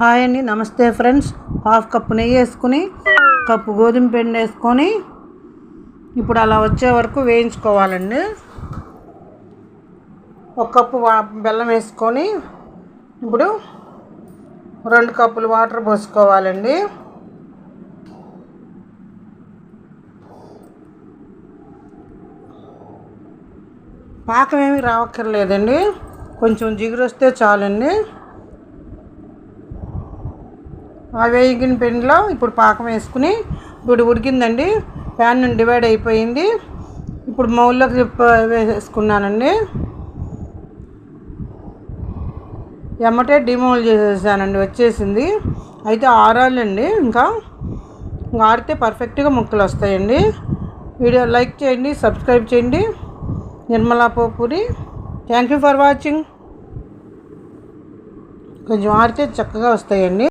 Hi అండి నమస్తే friends. Half cup నెయ్యి వేసుకుని కప్పు గోధుమ పిండి వేసుకొని ఇప్పుడు అలా వచ్చే వరకు వేయించుకోవాలండి. ఒక కప్పు బెల్లం వేసుకొని ఇప్పుడు రెండు కప్పులు వాటర్ పోసుకోవాలండి. పాకం ఏమి రావక్కర్లేదండి. కొంచెం జిగురు వస్తే చాలండి. వేగిన పిండిలో ఇప్పుడు పాకం వేసుకుని ఇప్పుడు ఉడికిందండి. ప్యాన్ డివైడ్ అయిపోయింది. ఇప్పుడు మౌల్లోకి వేసుకున్నానండి ఎమ్మటే డిమౌల్ చేసేసానండి వచ్చేసింది. అయితే ఆరాలండి ఇంకా. ఇంకా ఆడితే పర్ఫెక్ట్గా ముక్కలు వస్తాయండి. వీడియో లైక్ చేయండి సబ్స్క్రైబ్ చేయండి. Nirmala Popuri. Thank you for watching కొంచెం ఆడితే చక్కగా వస్తాయండి.